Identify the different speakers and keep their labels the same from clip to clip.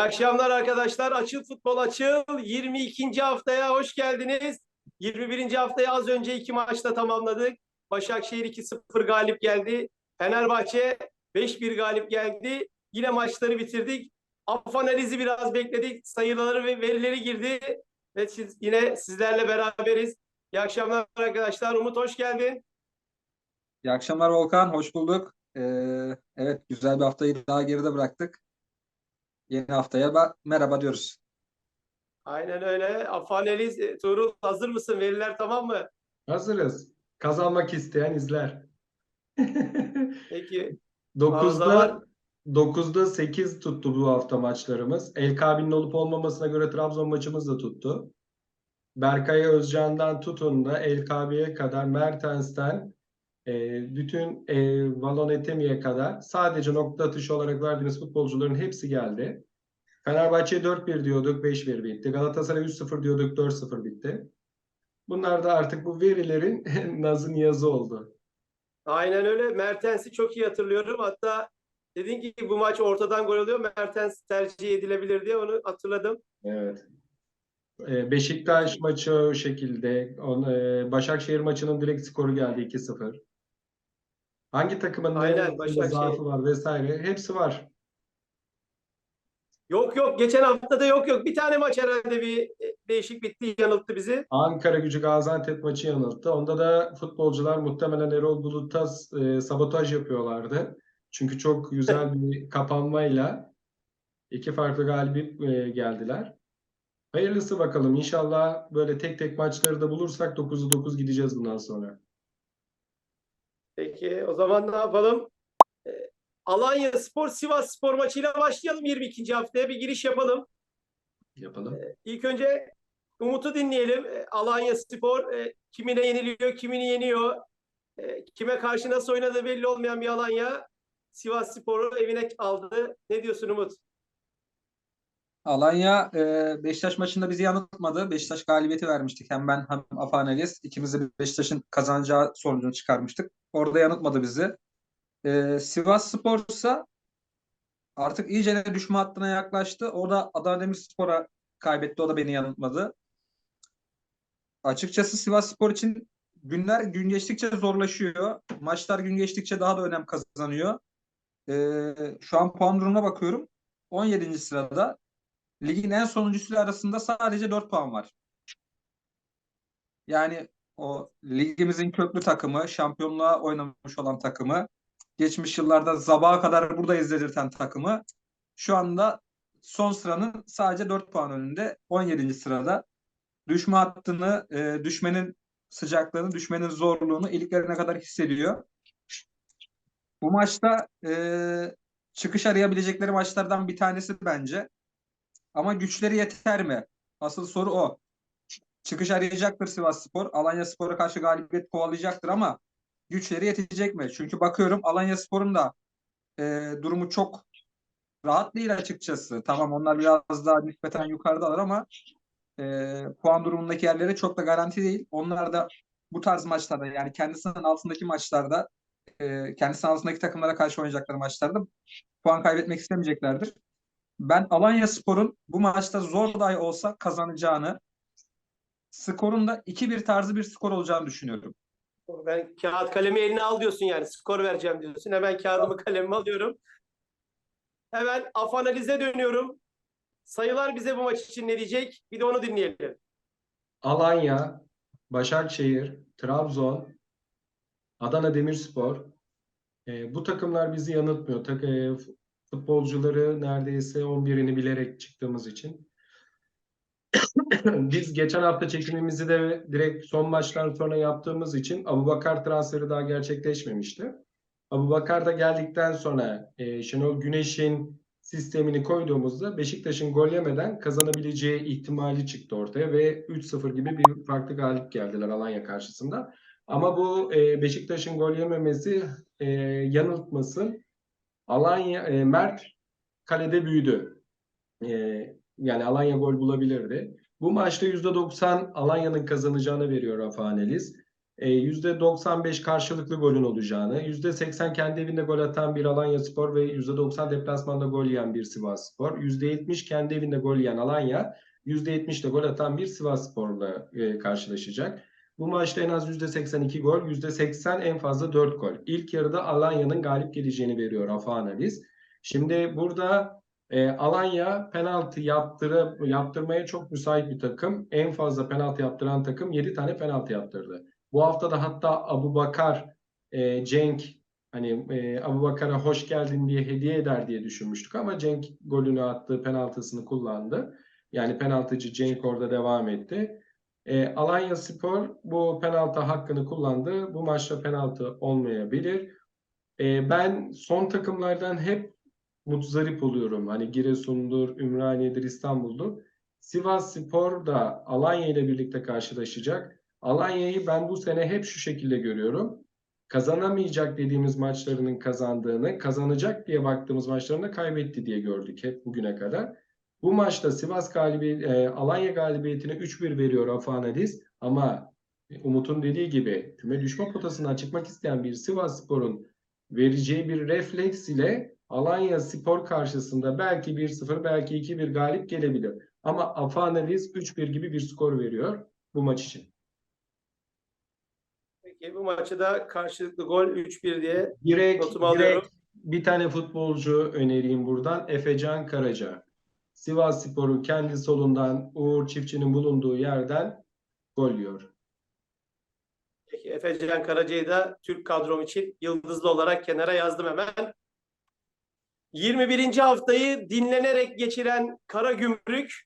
Speaker 1: akşamlar arkadaşlar. Açıl Futbol Açıl 22. haftaya hoş geldiniz. 21. haftayı az önce iki maçta tamamladık. Başakşehir 2-0 galip geldi. Fenerbahçe 5-1 galip geldi. Yine maçları bitirdik. Af analizi biraz bekledik. Sayıları ve verileri girdi. Ve siz, yine sizlerle beraberiz. İyi akşamlar arkadaşlar. Umut hoş geldin.
Speaker 2: İyi akşamlar Volkan, hoş bulduk. Ee, evet, güzel bir haftayı daha geride bıraktık. Yeni haftaya ba- merhaba diyoruz.
Speaker 1: Aynen öyle. Af analiz. e, Tuğrul hazır mısın? Veriler tamam mı?
Speaker 3: Hazırız. Kazanmak isteyen izler.
Speaker 1: Peki.
Speaker 3: 9'da 9'da 8 tuttu bu hafta maçlarımız. El Kabi'nin olup olmamasına göre Trabzon maçımız da tuttu. Berkay Özcan'dan tutun da El Kabi'ye kadar Mertens'ten e, bütün e, Valonetemi'ye kadar sadece nokta atışı olarak verdiğimiz futbolcuların hepsi geldi. Fenerbahçe'ye 4-1 diyorduk, 5-1 bitti. Galatasaray 3-0 diyorduk, 4-0 bitti. Bunlar da artık bu verilerin nazı niyazı oldu.
Speaker 1: Aynen öyle. Mertens'i çok iyi hatırlıyorum. Hatta dedin ki bu maç ortadan gol oluyor. Mertens tercih edilebilir diye onu hatırladım.
Speaker 3: Evet. Ee, Beşiktaş maçı o şekilde. E, Başakşehir maçının direkt skoru geldi 2-0. Hangi takımın
Speaker 1: Aynen, Başakşehir.
Speaker 3: var vesaire. Hepsi var.
Speaker 1: Yok yok geçen hafta da yok yok. Bir tane maç herhalde bir e, değişik bitti yanılttı bizi.
Speaker 3: Ankara gücü Gaziantep maçı yanılttı. Onda da futbolcular muhtemelen Erol Bulut'a e, sabotaj yapıyorlardı. Çünkü çok güzel bir kapanmayla iki farklı galibiyet e, geldiler. Hayırlısı bakalım. İnşallah böyle tek tek maçları da bulursak 9'u 9 gideceğiz bundan sonra.
Speaker 1: Peki o zaman ne yapalım? E, Alanya Spor Sivas Spor maçıyla başlayalım 22. haftaya bir giriş yapalım.
Speaker 3: Yapalım.
Speaker 1: İlk önce Umut'u dinleyelim. E, Alanya Spor e, kimine yeniliyor, kimini yeniyor. E, kime karşı nasıl oynadığı belli olmayan bir Alanya Sivas Spor'u evine aldı. Ne diyorsun Umut?
Speaker 2: Alanya e, Beşiktaş maçında bizi yanıltmadı. Beşiktaş galibiyeti vermiştik. Hem ben hem Afaneliz. İkimiz de Beşiktaş'ın kazanacağı sonucunu çıkarmıştık. Orada yanıltmadı bizi. E, Sivas Spor ise artık iyice düşme hattına yaklaştı. O da Adana Demirspor'a kaybetti. O da beni yanıltmadı. Açıkçası Sivas Spor için günler gün geçtikçe zorlaşıyor. Maçlar gün geçtikçe daha da önem kazanıyor. Ee, şu an puan durumuna bakıyorum. 17. sırada. Ligin en sonuncusuyla arasında sadece 4 puan var. Yani o ligimizin köklü takımı, şampiyonluğa oynamış olan takımı, geçmiş yıllarda Zabağa kadar burada izledirten takımı şu anda son sıranın sadece 4 puan önünde 17. sırada. Düşme hattını, e, düşmenin sıcaklığını, düşmenin zorluğunu iliklerine kadar hissediyor. Bu maçta e, çıkış arayabilecekleri maçlardan bir tanesi bence. Ama güçleri yeter mi? Asıl soru o. Çıkış arayacaktır Sivas Spor. Alanya Spor'a karşı galibiyet kovalayacaktır ama güçleri yetecek mi? Çünkü bakıyorum Alanya Spor'un da e, durumu çok rahat değil açıkçası. Tamam onlar biraz daha nispeten yukarıdalar ama e, puan durumundaki yerleri çok da garanti değil. Onlar da bu tarz maçlarda yani kendisinin altındaki maçlarda e, kendisinin altındaki takımlara karşı oynayacakları maçlarda puan kaybetmek istemeyeceklerdir. Ben Alanya Spor'un bu maçta zor dahi olsa kazanacağını, skorun da 2-1 tarzı bir skor olacağını düşünüyorum.
Speaker 1: Ben kağıt kalemi eline al diyorsun yani. Skor vereceğim diyorsun. Hemen kağıdımı kalemimi alıyorum. Hemen af analize dönüyorum. Sayılar bize bu maç için ne diyecek? Bir de onu dinleyelim.
Speaker 3: Alanya, Başakşehir, Trabzon, Adana Demirspor. E, bu takımlar bizi yanıltmıyor. Tak, e, futbolcuları neredeyse 11'ini bilerek çıktığımız için. Biz geçen hafta çekimimizi de direkt son maçtan sonra yaptığımız için Abubakar transferi daha gerçekleşmemişti. Abubakar da geldikten sonra e, Şenol Güneş'in sistemini koyduğumuzda Beşiktaş'ın gol yemeden kazanabileceği ihtimali çıktı ortaya ve 3-0 gibi bir farklı galip geldiler Alanya karşısında. Ama bu e, Beşiktaş'ın gol yememesi e, yanıltmasın. Alanya e, Mert kalede büyüdü. E, yani Alanya gol bulabilirdi. Bu maçta %90 Alanya'nın kazanacağını veriyor Rafa Analiz. e, %95 karşılıklı golün olacağını, %80 kendi evinde gol atan bir Alanyaspor ve %90 deplasmanda gol yiyen bir Sivasspor, %70 kendi evinde gol yiyen Alanya, %70 de gol atan bir Sivasspor'la e, karşılaşacak. Bu maçta en az %82 gol, %80 en fazla 4 gol. İlk yarıda Alanya'nın galip geleceğini veriyor Afa Analiz. Şimdi burada e, Alanya penaltı yaptırı, yaptırmaya çok müsait bir takım. En fazla penaltı yaptıran takım 7 tane penaltı yaptırdı. Bu hafta da hatta Abu Bakar, e, Cenk hani e, Abu Bakar'a hoş geldin diye hediye eder diye düşünmüştük ama Cenk golünü attı, penaltısını kullandı. Yani penaltıcı Cenk orada devam etti. E, Alanya Spor bu penaltı hakkını kullandı. Bu maçta penaltı olmayabilir. E, ben son takımlardan hep muzdarip oluyorum. Hani Giresun'dur, Ümraniye'dir, İstanbul'dur. Sivas Spor da Alanya ile birlikte karşılaşacak. Alanya'yı ben bu sene hep şu şekilde görüyorum. Kazanamayacak dediğimiz maçlarının kazandığını, kazanacak diye baktığımız maçlarını kaybetti diye gördük hep bugüne kadar. Bu maçta Sivas galibi, e, Alanya galibiyetine 3-1 veriyor Afa Analiz. Ama Umut'un dediği gibi küme düşme potasından çıkmak isteyen bir Sivas Spor'un vereceği bir refleks ile Alanya Spor karşısında belki 1-0 belki 2-1 galip gelebilir. Ama Afa Analiz 3-1 gibi bir skor veriyor bu maç için.
Speaker 1: Peki bu maçı da karşılıklı gol 3-1 diye
Speaker 3: Direkt,
Speaker 1: Notumu alıyorum.
Speaker 3: direkt bir tane futbolcu önereyim buradan. Efecan Karaca. Sivas Spor'u kendi solundan Uğur Çiftçi'nin bulunduğu yerden gol yiyor.
Speaker 1: Peki Efecan Karaca'yı da Türk kadrom için yıldızlı olarak kenara yazdım hemen. 21. haftayı dinlenerek geçiren Karagümrük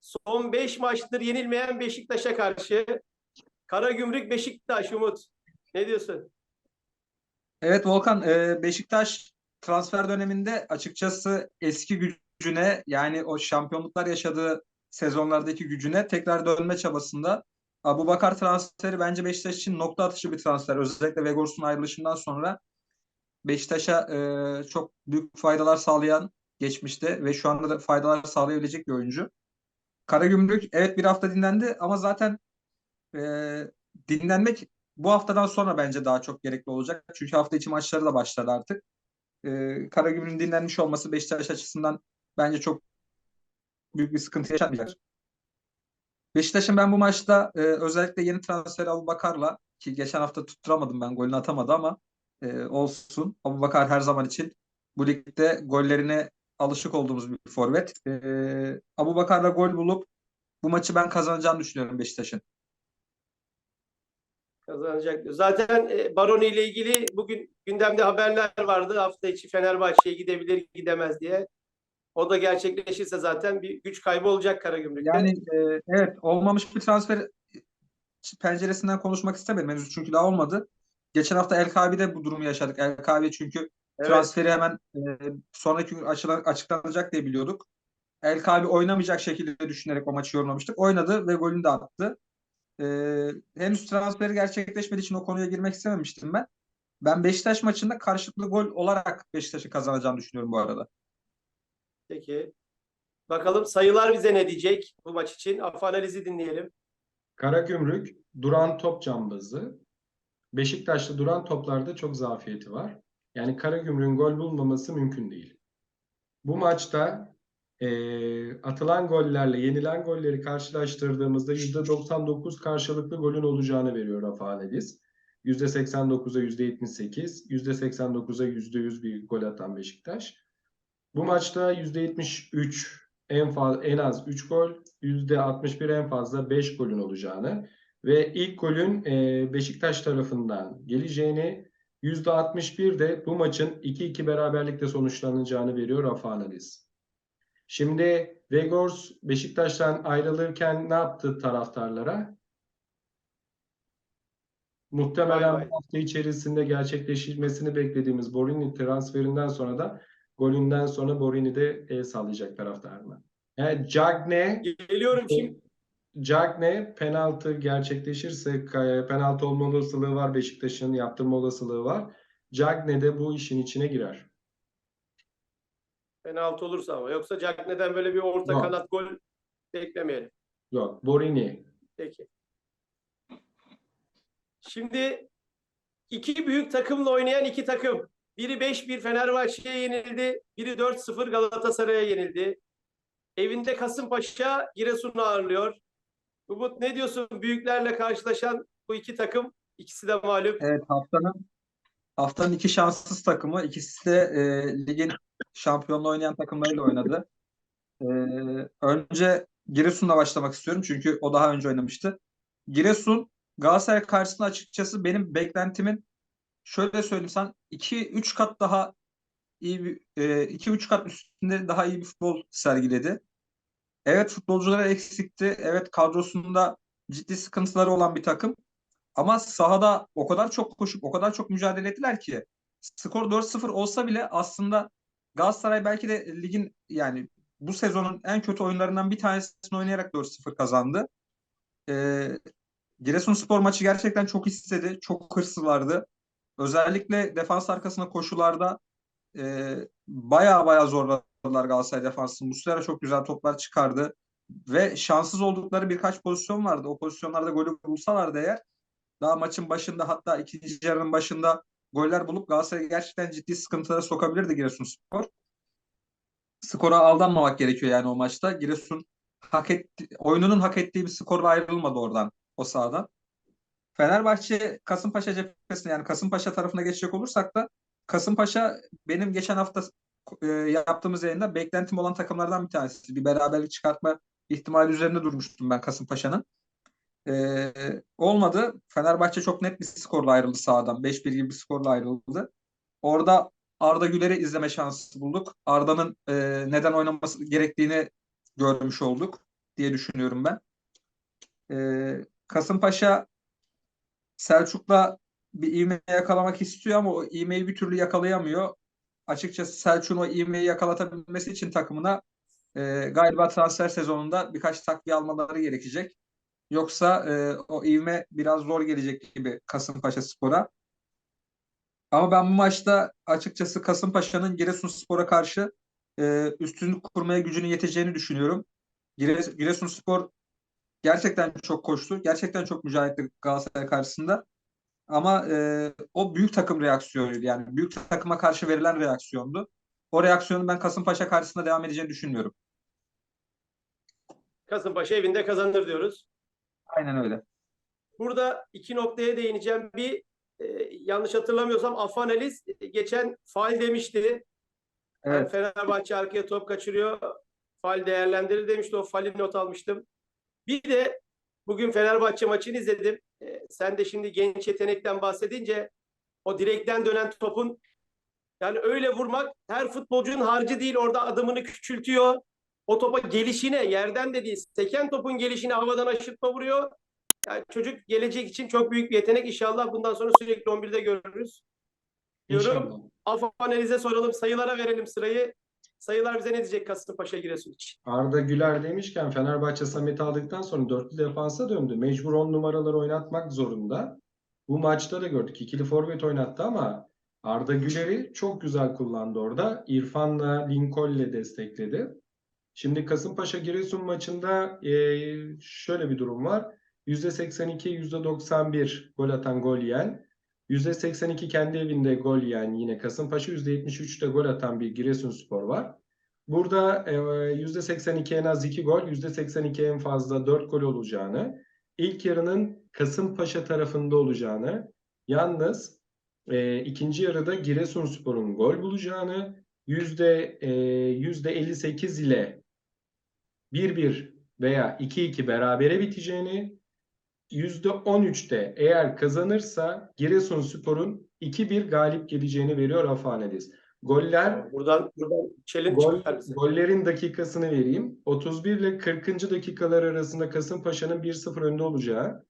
Speaker 1: son 5 maçtır yenilmeyen Beşiktaş'a karşı Karagümrük Beşiktaş Umut. Ne diyorsun?
Speaker 2: Evet Volkan, e, Beşiktaş transfer döneminde açıkçası eski gücüne yani o şampiyonluklar yaşadığı sezonlardaki gücüne tekrar dönme çabasında. Abubakar transferi bence Beşiktaş için nokta atışı bir transfer. Özellikle Vegors'un ayrılışından sonra Beşiktaş'a e, çok büyük faydalar sağlayan geçmişte ve şu anda da faydalar sağlayabilecek bir oyuncu. Karagümrük evet bir hafta dinlendi ama zaten e, dinlenmek bu haftadan sonra bence daha çok gerekli olacak. Çünkü hafta içi maçları da başladı artık. Ee, Karagümrük'ün dinlenmiş olması Beşiktaş açısından bence çok büyük bir sıkıntı yaşatmayacak. Beşiktaş'ın ben bu maçta e, özellikle yeni transfer Abubakar'la ki geçen hafta tutturamadım ben golünü atamadı ama e, olsun. Abubakar her zaman için bu ligde gollerine alışık olduğumuz bir forvet. E, Abubakar'la gol bulup bu maçı ben kazanacağını düşünüyorum Beşiktaş'ın.
Speaker 1: Kazanacak. Zaten e, Baroni ile ilgili bugün gündemde haberler vardı. Hafta içi Fenerbahçe'ye gidebilir gidemez diye. O da gerçekleşirse zaten bir güç kaybı olacak Karagümrük'te.
Speaker 2: Yani e, evet olmamış bir transfer penceresinden konuşmak istemedim henüz çünkü daha olmadı. Geçen hafta El Kabi'de bu durumu yaşadık. El Kabi çünkü
Speaker 1: Evet.
Speaker 2: transferi hemen e, sonraki gün açılan, açıklanacak diye biliyorduk. El Kabi oynamayacak şekilde düşünerek o maçı yorumlamıştık. Oynadı ve golünü de attı. E, henüz transferi gerçekleşmediği için o konuya girmek istememiştim ben. Ben Beşiktaş maçında karşılıklı gol olarak Beşiktaş'ı kazanacağını düşünüyorum bu arada.
Speaker 1: Peki. Bakalım sayılar bize ne diyecek bu maç için? Af analizi dinleyelim.
Speaker 3: Karagümrük duran top cambazı. Beşiktaş'ta duran toplarda çok zafiyeti var. Yani Karagümrük'ün gol bulmaması mümkün değil. Bu maçta eee, atılan gollerle yenilen golleri karşılaştırdığımızda %99 karşılıklı golün olacağını veriyor Rafa Analiz. %89'a %78, %89'a %100 bir gol atan Beşiktaş. Bu maçta %73 en fazla en az 3 gol, %61 en fazla 5 golün olacağını ve ilk golün e, Beşiktaş tarafından geleceğini %61 de bu maçın 2-2 beraberlikle sonuçlanacağını veriyor Rafa Analiz. Şimdi Vegors Beşiktaş'tan ayrılırken ne yaptı taraftarlara? Muhtemelen
Speaker 1: Bay
Speaker 3: hafta içerisinde gerçekleşmesini beklediğimiz Borini transferinden sonra da golünden sonra Borini de el sallayacak taraftarına. Yani Cagne
Speaker 1: Geliyorum şimdi.
Speaker 3: Cagne penaltı gerçekleşirse penaltı olma olasılığı var Beşiktaş'ın yaptırma olasılığı var. Cagne de bu işin içine girer.
Speaker 1: Penaltı olursa ama. Yoksa Cagney'den böyle bir orta
Speaker 3: Yok.
Speaker 1: kanat gol beklemeyelim.
Speaker 3: Yok, Borini.
Speaker 1: Peki. Şimdi iki büyük takımla oynayan iki takım. Biri 5-1 Fenerbahçe'ye yenildi. Biri 4-0 Galatasaray'a yenildi. Evinde Kasımpaşa Giresun'u ağırlıyor. Umut ne diyorsun büyüklerle karşılaşan bu iki takım? İkisi de mağlup.
Speaker 2: Evet haftanın haftanın iki şanssız takımı. İkisi de e, ligin şampiyonluğu oynayan takımlarıyla oynadı. E, önce Giresun'la başlamak istiyorum çünkü o daha önce oynamıştı. Giresun Galatasaray karşısında açıkçası benim beklentimin şöyle söyleyeyim sen 2-3 kat daha iyi bir 2-3 kat üstünde daha iyi bir futbol sergiledi. Evet futbolcuları eksikti. Evet kadrosunda ciddi sıkıntıları olan bir takım. Ama sahada o kadar çok koşup o kadar çok mücadele ettiler ki skor 4-0 olsa bile aslında Galatasaray belki de ligin yani bu sezonun en kötü oyunlarından bir tanesini oynayarak 4-0 kazandı. Ee, Giresunspor maçı gerçekten çok istedi. Çok hırslılardı. Özellikle defans arkasına koşularda e, baya baya zorladılar Galatasaray defansını. Muslera çok güzel toplar çıkardı. Ve şanssız oldukları birkaç pozisyon vardı. O pozisyonlarda golü bulsalardı eğer daha maçın başında hatta ikinci yarının başında goller bulup Galatasaray'ı gerçekten ciddi sıkıntılara sokabilirdi Giresunspor. Skora aldanmamak gerekiyor yani o maçta. Giresun hak etti, oyununun hak ettiği bir skorla ayrılmadı oradan o sahadan. Fenerbahçe Kasımpaşa cephesine yani Kasımpaşa tarafına geçecek olursak da Kasımpaşa benim geçen hafta e, yaptığımız yayında beklentim olan takımlardan bir tanesi. Bir beraberlik çıkartma ihtimali üzerinde durmuştum ben Kasımpaşa'nın. Ee, olmadı. Fenerbahçe çok net bir skorla ayrıldı sahadan. 5-1 gibi bir skorla ayrıldı. Orada Arda Güler'i izleme şansı bulduk. Arda'nın e, neden oynaması gerektiğini görmüş olduk diye düşünüyorum ben. Ee, Kasımpaşa Selçuk'la bir ivme yakalamak istiyor ama o ivmeyi bir türlü yakalayamıyor. Açıkçası Selçuk'un o ivmeyi yakalatabilmesi için takımına e, galiba transfer sezonunda birkaç takviye almaları gerekecek. Yoksa e, o ivme biraz zor gelecek gibi Kasımpaşa Spor'a. Ama ben bu maçta açıkçası Kasımpaşa'nın Giresunspor'a karşı e, üstünlük kurmaya gücünün yeteceğini düşünüyorum. Gire, Giresunspor gerçekten çok koştu. Gerçekten çok mücadele Galatasaray karşısında. Ama e, o büyük takım reaksiyonuydu. Yani büyük takıma karşı verilen reaksiyondu. O reaksiyonun ben Kasımpaşa karşısında devam edeceğini düşünmüyorum.
Speaker 1: Kasımpaşa evinde kazanır diyoruz.
Speaker 2: Aynen öyle.
Speaker 1: Burada iki noktaya değineceğim. Bir e, yanlış hatırlamıyorsam Afaneliz geçen faal demişti. Yani
Speaker 2: Evet.
Speaker 1: Fenerbahçe arkaya top kaçırıyor. Faal değerlendirir demişti. O faali not almıştım. Bir de bugün Fenerbahçe maçını izledim. E, sen de şimdi genç yetenekten bahsedince o direkten dönen topun yani öyle vurmak her futbolcunun harcı değil. Orada adımını küçültüyor. O topa gelişine yerden de değil. Seken topun gelişine havadan aşırtma vuruyor. Yani çocuk gelecek için çok büyük bir yetenek. İnşallah bundan sonra sürekli 11'de görürüz. Diyorum. Af analize soralım. Sayılara verelim sırayı. Sayılar bize ne diyecek Kasımpaşa Giresun için?
Speaker 3: Arda Güler demişken Fenerbahçe Samet'i aldıktan sonra dörtlü defansa döndü. Mecbur 10 numaraları oynatmak zorunda. Bu maçta da gördük. İkili forvet oynattı ama Arda Güler'i çok güzel kullandı orada. İrfan'la Lincoln'le destekledi. Şimdi Kasımpaşa Giresun maçında eee, şöyle bir durum var. %82, %91 gol atan gol yiyen. %82 kendi evinde gol yiyen yine Kasımpaşa. %73 de gol atan bir Giresunspor var. Burada e, %82 en az 2 gol, %82 en fazla 4 gol olacağını, ilk yarının Kasımpaşa tarafında olacağını, yalnız e, ikinci yarıda Giresunspor'un gol bulacağını, yüzde e, %58 ile 1-1 veya 2-2 berabere biteceğini, %13'te eğer kazanırsa Giresunspor'un 2-1 galip geleceğini veriyor Rafa Analiz. Goller
Speaker 1: Buradan, buradan challenge
Speaker 3: Gol, gollerin dakikasını vereyim. 31 ile 40. dakikalar arasında Kasımpaşa'nın 1-0 önde olacağı.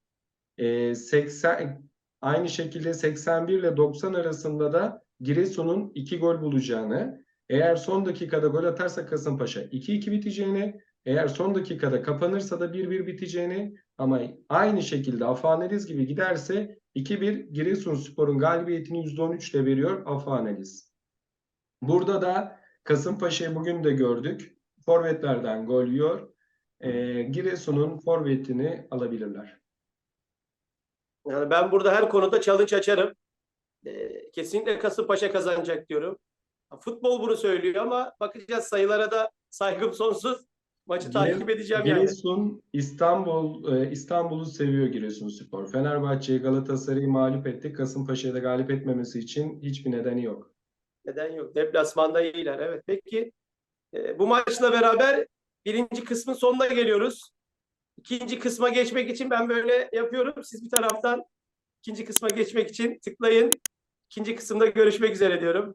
Speaker 3: Ee, 80 aynı şekilde 81 ile 90 arasında da Giresun'un 2 gol bulacağını. Eğer son dakikada gol atarsa Kasımpaşa 2-2 biteceğini, eğer son dakikada kapanırsa da 1-1 biteceğini ama aynı şekilde Afaneliz gibi giderse 2-1 Giresunspor'un galibiyetini %13 ile veriyor Afaneliz. Burada da Kasımpaşa'yı bugün de gördük. Forvetlerden gol yiyor. Ee, Giresun'un forvetini alabilirler.
Speaker 1: Yani ben burada her konuda challenge açarım. Ee, kesinlikle Kasımpaşa kazanacak diyorum. Futbol bunu söylüyor ama bakacağız sayılara da saygım sonsuz. Maçı takip edeceğim yani.
Speaker 3: Giresun İstanbul e, İstanbul'u seviyor Giresunspor. Fenerbahçe'yi Galatasaray'ı mağlup etti. Kasımpaşa'yı da galip etmemesi için hiçbir nedeni yok.
Speaker 1: Neden yok? Deplasmanda iyiler. Evet. Peki e, bu maçla beraber birinci kısmın sonuna geliyoruz. İkinci kısma geçmek için ben böyle yapıyorum. Siz bir taraftan ikinci kısma geçmek için tıklayın. İkinci kısımda görüşmek üzere diyorum.